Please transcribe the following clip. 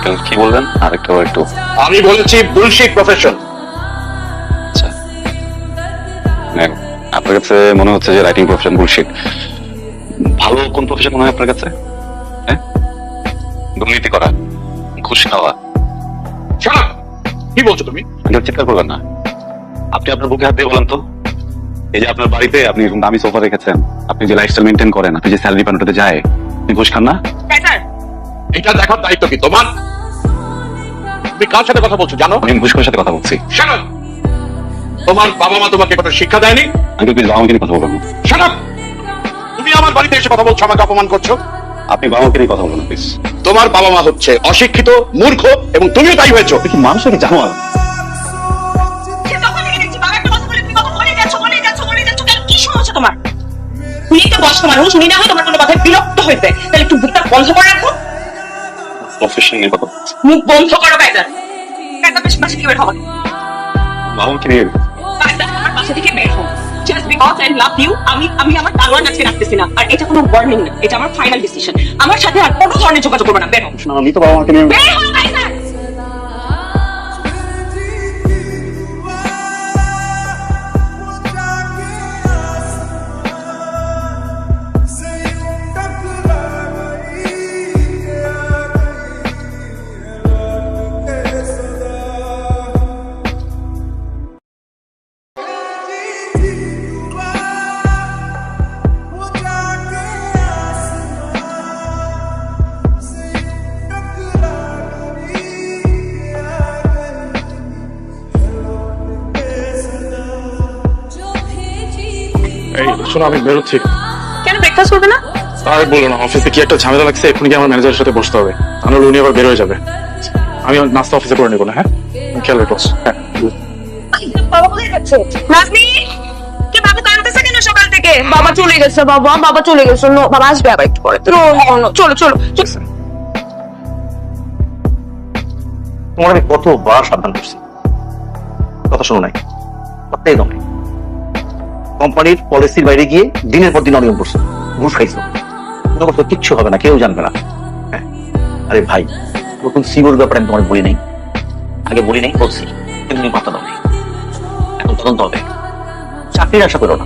Uncle কি বলবেন আর একটু একটু। আমি বলেছি বুলশিট প্রফেশন আচ্ছা। আপনার কাছে মনে হচ্ছে যে রাইটিং প্রফেশন বুলশিট ভালো কোন প্রফেশন মনে হয় আপনার কাছে? হ্যাঁ? দুর্নীতি করা ঘুষ খাওয়া কি বলছো তুমি? করবেন না। আপনি আপনার বুকে হাত দিয়ে বলেন তো। এই যে আপনার বাড়িতে আপনি এরকম দামি সোফা রেখেছেন আপনি যে লাইফস্টাইল মেনটেন করেন আপনি যে স্যালারি পান ওটাতে যায় আপনি ঘুষ খান না? এটা দেখার দায়িত্ব কি তোমার? তুমি কার সাথে কথা বলছো জানো? আমি ঘুষখোরের সাথে কথা বলছি। তোমার বাবা মা তোমাকে কোনো শিক্ষা দেয়নি? আঙ্কেল প্লিজ বাবা মাকে নিয়ে কথা বলবেন না। তুমি আমার বাড়িতে এসে কথা বলছো আমাকে অপমান করছ? আপনি বাবা মাকে নিয়ে কথা বলবেন প্লিজ তোমার বাবা মা হচ্ছে অশিক্ষিত মূর্খ এবং তুমিও তাই হয়েছো। কি মানুষ কি জানো আর কথা তুমি কথা তোমার? উনি তো বয়স্ক মানুষ উনি না হয় তোমার কোনো কথায় বিরক্ত হয়েছে তাহলে একটু মুখটা বন্ধ করে রাখো প্রফেশন নিয়ে কথা মুখ বন্ধ করো কায়দার কায়দা বেশ বাসা থেকে বের হবে নিয়ে আমার থেকে বের হব just because I love you আমি আমি আমার তালোয়ার আজকে রাখতেছি না। আর এটা কোনো ওয়ার্নিং না এটা আমার ফাইনাল ডিসিশন আমার সাথে আর কোনো ধরনের যোগাযোগ করবে না বের আমি তো বাবা মাকে নিয়ে বের এই শোনো আমি বেরোচ্ছি। কেন ব্রেকফাস্ট করবে না? আর বলো না অফিসে কি একটা ঝামেলা লাগছে এক্ষুনি কি আমার ম্যানেজারের সাথে বসতে হবে। তাহলে উনি আবার বের হয়ে যাবে। আমি নাস্তা অফিসে করে নেব না হ্যাঁ? খেয়াল রেখো হ্যাঁ। বাবা কোথায় যাচ্ছে? নাজনি কে বাবু কাঁদতেছে কেন সকাল থেকে? বাবা চলে গেছে বাবা বাবা চলে গেছে। নো বাবা আসবে আবার একটু পরে। নো নো নো চলো চলো। তোমার আমি কতবার সাবধান করছি? কথা শোনো নাই নাই। কোম্পানির পলিসির বাইরে গিয়ে দিনের পর দিন অনিয়ম করছ। ঘুষ খাইছো। কথা কিচ্ছু হবে না, কেউ জানবে না। হ্যাঁ। আরে ভাই, নতুন সিওর ব্যাপারে আমি তোমার বলি নাই। আগে বলি নাই, বলছি। এমনি মাথা দাও এখন তদন্ত হবে। চাকরির আশা করো না।